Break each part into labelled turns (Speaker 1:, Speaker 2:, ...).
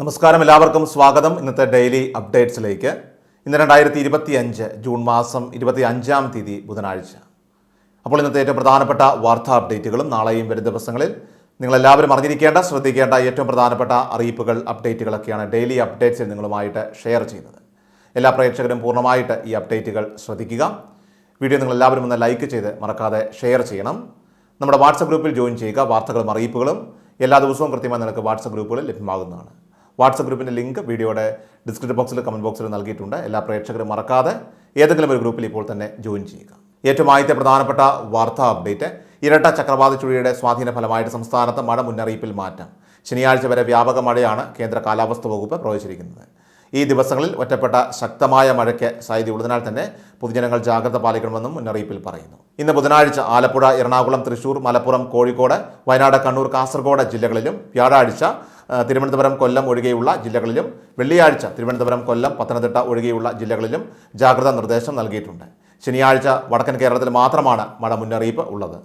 Speaker 1: നമസ്കാരം എല്ലാവർക്കും സ്വാഗതം. ഇന്നത്തെ ഡെയിലി അപ്ഡേറ്റ്സിലേക്ക്. ഇന്ന് രണ്ടായിരത്തി ഇരുപത്തി അഞ്ച് ജൂൺ മാസം ഇരുപത്തി അഞ്ചാം തീയതി ബുധനാഴ്ച. അപ്പോൾ ഇന്നത്തെ ഏറ്റവും പ്രധാനപ്പെട്ട വാർത്താ അപ്ഡേറ്റുകളും നാളെയും വരും ദിവസങ്ങളിൽ നിങ്ങളെല്ലാവരും അറിഞ്ഞിരിക്കേണ്ട ശ്രദ്ധിക്കേണ്ട ഏറ്റവും പ്രധാനപ്പെട്ട അറിയിപ്പുകൾ അപ്ഡേറ്റുകളൊക്കെയാണ് ഡെയിലി അപ്ഡേറ്റ്സിൽ നിങ്ങളുമായിട്ട് ഷെയർ ചെയ്യുന്നത്. എല്ലാ പ്രേക്ഷകരും പൂർണമായിട്ട് ഈ അപ്ഡേറ്റുകൾ ശ്രദ്ധിക്കുക. വീഡിയോ നിങ്ങളെല്ലാവരും ഒന്ന് ലൈക്ക് ചെയ്ത് മറക്കാതെ ഷെയർ ചെയ്യണം. നമ്മുടെ വാട്സപ്പ് ഗ്രൂപ്പിൽ ജോയിൻ ചെയ്യുക വാർത്തകളും അറിയിപ്പുകളും എല്ലാ ദിവസവും കൃത്യമായി നിങ്ങൾക്ക് വാട്സപ്പ് ഗ്രൂപ്പുകളിൽ ലഭ്യമാകുന്നതാണ്. വാട്സപ്പ് ഗ്രൂപ്പിന്റെ ലിങ്ക് വീഡിയോയുടെ ഡിസ്ക്രിപ്ഷൻ ബോക്സിൽ കമന്റ് ബോക്സിൽ നൽകിയിട്ടുണ്ട്. എല്ലാ പ്രേക്ഷകരും മറക്കാതെ ഏതെങ്കിലും ഒരു ഗ്രൂപ്പിൽ ഇപ്പോൾ തന്നെ ജോയിൻ ചെയ്യുക. ഏറ്റവും ആദ്യത്തെ പ്രധാനപ്പെട്ട വാർത്താ അപ്ഡേറ്റ് ഇരട്ട ചക്രവാത ചുഴിയുടെ സ്വാധീന ഫലമായിട്ട് സംസ്ഥാനത്ത് മഴ മുന്നറിയിപ്പിൽ മാറ്റം. ശനിയാഴ്ച വരെ വ്യാപക മഴയാണ് കേന്ദ്ര കാലാവസ്ഥ വകുപ്പ് പ്രവചിച്ചിരിക്കുന്നത്. ഈ ദിവസങ്ങളിൽ ഒറ്റപ്പെട്ട ശക്തമായ മഴയ്ക്ക് സാധ്യതയുള്ളതിനാൽ തന്നെ പൊതുജനങ്ങൾ ജാഗ്രത പാലിക്കണമെന്നും മുന്നറിയിപ്പിൽ പറയുന്നു. ഇന്ന് ബുധനാഴ്ച ആലപ്പുഴ എറണാകുളം തൃശൂർ മലപ്പുറം കോഴിക്കോട് വയനാട് കണ്ണൂർ കാസർഗോഡ് ജില്ലകളിലും വ്യാഴാഴ്ച തിരുവനന്തപുരം കൊല്ലം ഒഴികെയുള്ള ജില്ലകളിലും വെള്ളിയാഴ്ച തിരുവനന്തപുരം കൊല്ലം പത്തനംതിട്ട ഒഴികെയുള്ള ജില്ലകളിലും ജാഗ്രതാ നിർദ്ദേശം നൽകിയിട്ടുണ്ട്. ശനിയാഴ്ച വടക്കൻ കേരളത്തിൽ മാത്രമാണ് മഴ മുന്നറിയിപ്പ് ഉള്ളത്.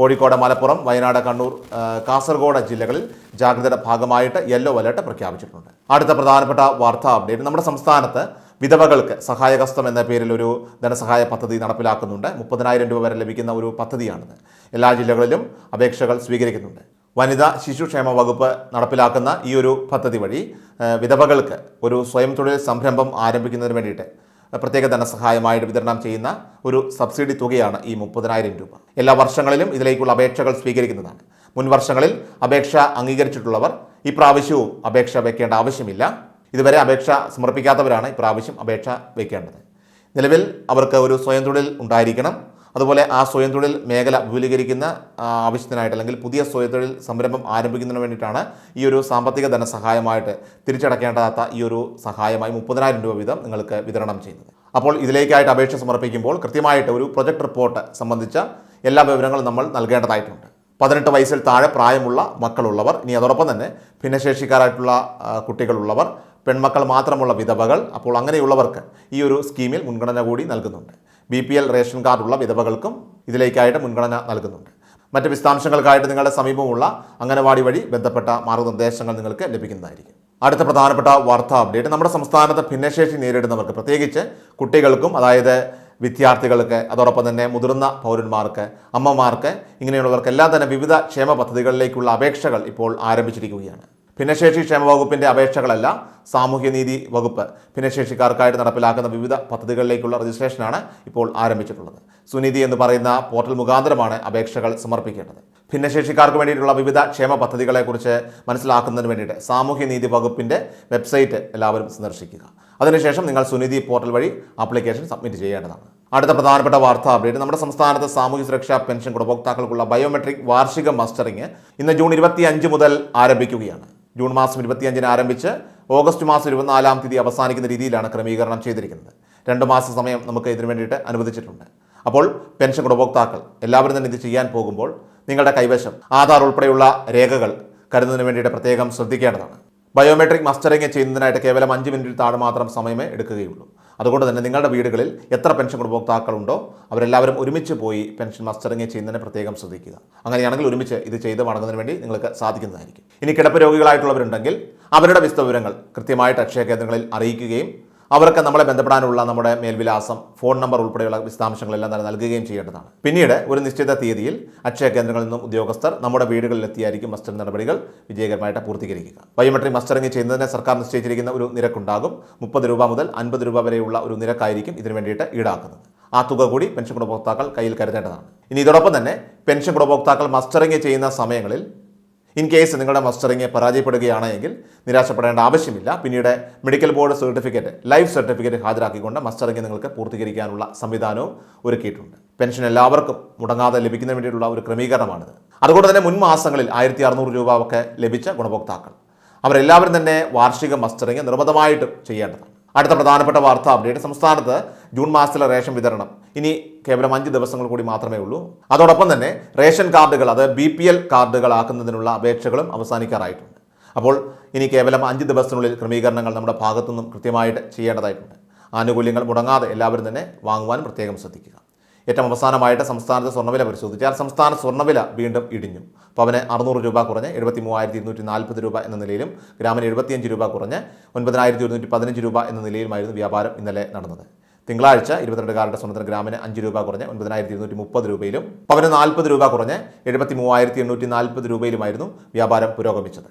Speaker 1: കോഴിക്കോട് മലപ്പുറം വയനാട് കണ്ണൂർ കാസർഗോഡ് ജില്ലകളിൽ ജാഗ്രതയുടെ ഭാഗമായിട്ട് യെല്ലോ അലർട്ട് പ്രഖ്യാപിച്ചിട്ടുണ്ട്. അടുത്ത പ്രധാനപ്പെട്ട വാർത്താ അപ്ഡേറ്റ് നമ്മുടെ സംസ്ഥാനത്ത് വിധവകൾക്ക് സഹായകസ്തം എന്ന പേരിൽ ഒരു ധനസഹായ പദ്ധതി നടപ്പിലാക്കുന്നുണ്ട്. മുപ്പതിനായിരം രൂപ വരെ ലഭിക്കുന്ന ഒരു പദ്ധതിയാണിത്. എല്ലാ ജില്ലകളിലും അപേക്ഷകൾ സ്വീകരിക്കുന്നുണ്ട്. വനിതാ ശിശുക്ഷേമ വകുപ്പ് നടപ്പിലാക്കുന്ന ഈ ഒരു പദ്ധതി വഴി വിധവകൾക്ക് ഒരു സ്വയം തൊഴിൽ സംരംഭം ആരംഭിക്കുന്നതിന് വേണ്ടിയിട്ട് പ്രത്യേക ധനസഹായമായിട്ട് വിതരണം ചെയ്യുന്ന ഒരു സബ്സിഡി തുകയാണ് ഈ മുപ്പതിനായിരം രൂപ. എല്ലാ വർഷങ്ങളിലും ഇതിലേക്കുള്ള അപേക്ഷകൾ സ്വീകരിക്കുന്നതാണ്. മുൻ വർഷങ്ങളിൽ അപേക്ഷ അംഗീകരിച്ചിട്ടുള്ളവർ ഈ പ്രാവശ്യവും അപേക്ഷ വെക്കേണ്ട ആവശ്യമില്ല. ഇതുവരെ അപേക്ഷ സമർപ്പിക്കാത്തവരാണ് ഇപ്രാവശ്യം അപേക്ഷ വെക്കേണ്ടത്. നിലവിൽ അവർക്ക് ഒരു സ്വയം തൊഴിൽ ഉണ്ടായിരിക്കണം. അതുപോലെ ആ സ്വയം തൊഴിൽ മേഖല വിപുലീകരിക്കുന്ന ആവശ്യത്തിനായിട്ട് അല്ലെങ്കിൽ പുതിയ സ്വയം തൊഴിൽ സംരംഭം ആരംഭിക്കുന്നതിന് വേണ്ടിയിട്ടാണ് ഈ ഒരു സാമ്പത്തിക ധനസഹായമായിട്ട് തിരിച്ചടക്കേണ്ടാത്ത ഈ ഒരു സഹായമായി മുപ്പതിനായിരം രൂപ വീതം നിങ്ങൾക്ക് വിതരണം ചെയ്യുന്നത്. അപ്പോൾ ഇതിലേക്കായിട്ട് അപേക്ഷ സമർപ്പിക്കുമ്പോൾ കൃത്യമായിട്ട് ഒരു പ്രൊജക്ട് റിപ്പോർട്ട് സംബന്ധിച്ച എല്ലാ വിവരങ്ങളും നമ്മൾ നൽകേണ്ടതായിട്ടുണ്ട്. പതിനെട്ട് വയസ്സിൽ താഴെ പ്രായമുള്ള മക്കളുള്ളവർ ഇനി അതോടൊപ്പം തന്നെ ഭിന്നശേഷിക്കാരായിട്ടുള്ള കുട്ടികളുള്ളവർ പെൺമക്കൾ മാത്രമുള്ള വിധവകൾ അപ്പോൾ അങ്ങനെയുള്ളവർക്ക് ഈ ഒരു സ്കീമിൽ മുൻഗണന കൂടി നൽകുന്നുണ്ട്. ബി പി എൽ റേഷൻ കാർഡുള്ള വിധവകൾക്കും ഇതിലേക്കായിട്ട് മുൻഗണന നൽകുന്നുണ്ട്. മറ്റ് വിശദാംശങ്ങൾക്കായിട്ട് നിങ്ങളുടെ സമീപമുള്ള അംഗനവാടി വഴി ബന്ധപ്പെട്ട മാർഗനിർദ്ദേശങ്ങൾ നിങ്ങൾക്ക് ലഭിക്കുന്നതായിരിക്കും. അടുത്ത പ്രധാനപ്പെട്ട വാർത്താ അപ്ഡേറ്റ് നമ്മുടെ സംസ്ഥാനത്ത് ഭിന്നശേഷി നേരിടുന്നവർക്ക് പ്രത്യേകിച്ച് കുട്ടികൾക്കും അതായത് വിദ്യാർത്ഥികൾക്ക് അതോടൊപ്പം തന്നെ മുതിർന്ന പൗരന്മാർക്ക് അമ്മമാർക്ക് ഇങ്ങനെയുള്ളവർക്കെല്ലാം തന്നെ വിവിധ ക്ഷേമ പദ്ധതികളിലേക്കുള്ള അപേക്ഷകൾ ഇപ്പോൾ ആരംഭിച്ചിരിക്കുകയാണ്. ഭിന്നശേഷി ക്ഷേമ വകുപ്പിന്റെ അപേക്ഷകളല്ല സാമൂഹ്യനീതി വകുപ്പ്. ഭിന്നശേഷിക്കാർക്കായിട്ട് നടപ്പിലാക്കുന്ന വിവിധ പദ്ധതികളിലേക്കുള്ള രജിസ്ട്രേഷനാണ് ഇപ്പോൾ ആരംഭിച്ചിട്ടുള്ളത്. സുനിധി എന്ന് പറയുന്ന പോർട്ടൽ മുഖാന്തരമാണ് അപേക്ഷകൾ സമർപ്പിക്കേണ്ടത്. ഭിന്നശേഷിക്കാർക്ക് വേണ്ടിയിട്ടുള്ള വിവിധ ക്ഷേമ പദ്ധതികളെക്കുറിച്ച് മനസ്സിലാക്കുന്നതിന് വേണ്ടിയിട്ട് സാമൂഹ്യനീതി വകുപ്പിന്റെ വെബ്സൈറ്റ് എല്ലാവരും സന്ദർശിക്കുക. അതിനുശേഷം നിങ്ങൾ സുനിധി പോർട്ടൽ വഴി ആപ്ലിക്കേഷൻ സബ്മിറ്റ് ചെയ്യേണ്ടതാണ്. അടുത്ത പ്രധാനപ്പെട്ട വാർത്താ അപ്ഡേറ്റ്. നമ്മുടെ സംസ്ഥാനത്ത് സാമൂഹ്യ സുരക്ഷാ പെൻഷൻ ഗുണഭോക്താക്കൾക്കുള്ള ബയോമെട്രിക് വാർഷിക മസ്റ്ററിംഗ് ഇന്ന് ജൂൺ ഇരുപത്തി മുതൽ ആരംഭിക്കുകയാണ്. ജൂൺ മാസം ഇരുപത്തിയഞ്ചിന് ആരംഭിച്ച് ഓഗസ്റ്റ് മാസം ഇരുപത്തിനാലാം തീയതി അവസാനിക്കുന്ന രീതിയിലാണ് ക്രമീകരണം ചെയ്തിരിക്കുന്നത്. രണ്ട് മാസ സമയം നമുക്ക് ഇതിനു വേണ്ടിയിട്ട് അനുവദിച്ചിട്ടുണ്ട്. അപ്പോൾ പെൻഷൻ ഗുണഭോക്താക്കൾ എല്ലാവരും തന്നെ ഇത് ചെയ്യാൻ പോകുമ്പോൾ നിങ്ങളുടെ കൈവശം ആധാർ ഉൾപ്പെടെയുള്ള രേഖകൾ കരുതുന്നതിന് വേണ്ടിയിട്ട് പ്രത്യേകം ശ്രദ്ധിക്കേണ്ടതാണ്. ബയോമെട്രിക് മസ്റ്ററിംഗ് ചെയ്യുന്നതിനായിട്ട് കേവലം അഞ്ച് മിനിറ്റിൽ താഴെ മാത്രം സമയമേ എടുക്കുകയുള്ളൂ. അതുകൊണ്ട് തന്നെ നിങ്ങളുടെ വീടുകളിൽ എത്ര പെൻഷൻ ഗുണഭോക്താക്കളുണ്ടോ അവരെല്ലാവരും ഒരുമിച്ച് പോയി പെൻഷൻ മസ്റ്ററിങ് ചെയ്യുന്നതിന് പ്രത്യേകം ശ്രദ്ധിക്കുക. അങ്ങനെയാണെങ്കിൽ ഒരുമിച്ച് ഇത് ചെയ്ത് മടങ്ങുന്നതിന് വേണ്ടി നിങ്ങൾക്ക് സാധിക്കുന്നതായിരിക്കും. ഇനി കിടപ്പ് രോഗികളായിട്ടുള്ളവരുണ്ടെങ്കിൽ അവരുടെ വിശദവിവരങ്ങൾ കൃത്യമായിട്ട് അക്ഷയ കേന്ദ്രങ്ങളിൽ അറിയിക്കുകയും അവർക്ക് നമ്മളെ ബന്ധപ്പെടാനുള്ള നമ്മുടെ മേൽവിലാസം ഫോൺ നമ്പർ ഉൾപ്പെടെയുള്ള വിശദാംശങ്ങളെല്ലാം തന്നെ നൽകുകയും ചെയ്യേണ്ടതാണ്. പിന്നീട് ഒരു നിശ്ചിത തീയതിയിൽ അക്ഷയ കേന്ദ്രങ്ങളിൽ നിന്നും ഉദ്യോഗസ്ഥർ നമ്മുടെ വീടുകളിൽ വീടുകളിലെത്തിയായിരിക്കും മസ്റ്റർ നടപടികൾ വിജയകരമായിട്ട് പൂർത്തീകരിക്കുക. ബയോമെട്രിക് മസ്റ്ററിംഗ് ചെയ്യുന്നതിന് സർക്കാർ നിശ്ചയിച്ചിരിക്കുന്ന ഒരു നിരക്കുണ്ടാകും. മുപ്പത് രൂപ മുതൽ അൻപത് രൂപ വരെയുള്ള ഒരു നിരക്കായിരിക്കും ഇതിനു വേണ്ടിയിട്ട് ഈടാക്കുന്നത്. ആ തുക കൂടി പെൻഷൻ ഗുണഭോക്താക്കൾ കയ്യിൽ കരുതേണ്ടതാണ്. ഇനി ഇതോടൊപ്പം തന്നെ പെൻഷൻ ഗുണഭോക്താക്കൾ മസ്റ്ററിംഗ് ചെയ്യുന്ന സമയങ്ങളിൽ ഇൻ കേസ് നിങ്ങളുടെ മസ്റ്ററിങ് പരാജയപ്പെടുകയാണെങ്കിൽ നിരാശപ്പെടേണ്ട ആവശ്യമില്ല. പിന്നീട് medical board certificate life certificate ഹാജരാക്കിക്കൊണ്ട് mustering നിങ്ങൾക്ക് പൂർത്തീകരിക്കാനുള്ള സംവിധാനവും ഒരുക്കിയിട്ടുണ്ട്. പെൻഷൻ എല്ലാവർക്കും മുടങ്ങാതെ ലഭിക്കുന്നതിന് വേണ്ടിയിട്ടുള്ള ഒരു ക്രമീകരണമാണിത്. അതുകൊണ്ട് തന്നെ മുൻ മാസങ്ങളിൽ ആയിരത്തി അറുന്നൂറ് രൂപ ഒക്കെ ലഭിച്ച ഗുണഭോക്താക്കൾ. അവരെല്ലാവരും തന്നെ വാർഷിക മസ്റ്ററിങ് നിർബന്ധമായിട്ടും ചെയ്യേണ്ടതാണ്. അടുത്ത പ്രധാനപ്പെട്ട വാർത്ത അപ്ഡേറ്റ്. സംസ്ഥാനത്ത് ജൂൺ മാസത്തിലെ റേഷൻ വിതരണം. ഇനി കേവലം അഞ്ച് ദിവസങ്ങൾ കൂടി മാത്രമേ ഉള്ളൂ. അതോടൊപ്പം തന്നെ റേഷൻ കാർഡുകൾ അത് ബി പി എൽ കാർഡുകളാക്കുന്നതിനുള്ള അപേക്ഷകളും അവസാനിക്കാറായിട്ടുണ്ട്. അപ്പോൾ ഇനി കേവലം അഞ്ച് ദിവസത്തിനുള്ളിൽ ക്രമീകരണങ്ങൾ നമ്മുടെ ഭാഗത്തുനിന്നും കൃത്യമായിട്ട് ചെയ്യേണ്ടതായിട്ടുണ്ട്. ആനുകൂല്യങ്ങൾ മുടങ്ങാതെ എല്ലാവരും തന്നെ വാങ്ങുവാനും പ്രത്യേകം ശ്രദ്ധിക്കുക. ഏറ്റവും അവസാനമായിട്ട് സംസ്ഥാനത്ത് സ്വർണവില പരിശോധിച്ചാൽ സംസ്ഥാന സ്വർണവില വീണ്ടും ഇടിഞ്ഞു. പവന് അറുന്നൂറ് രൂപ കുറഞ്ഞ് എഴുപത്തി മൂവായിരത്തി ഇരുന്നൂറ്റി നാൽപ്പത് രൂപ എന്ന നിലയിലും ഗ്രാമിന് എഴുപത്തിയഞ്ച് രൂപ കുറഞ്ഞ് ഒൻപതിനായിരത്തി ഒരുന്നൂറ്റി പതിനഞ്ച് രൂപ എന്ന നിലയിലുമായിരുന്നു വ്യാപാരം ഇന്നലെ നടന്നത്. തിങ്കളാഴ്ച ഇരുപത്തിരണ്ട് കാരുടെ സ്വർണത്തിന് ഗ്രാമിന് അഞ്ച് രൂപ കുറഞ്ഞ് ഒൻപതിനായിരത്തി ഇരുന്നൂറ്റി മുപ്പത് രൂപയിലും പവന് നാൽപ്പത് രൂപ കുറഞ്ഞ് എഴുപത്തി മൂവായിരത്തി എണ്ണൂറ്റി നാൽപ്പത് രൂപയിലുമായിരുന്നു വ്യാപാരം പുരോഗമിച്ചത്.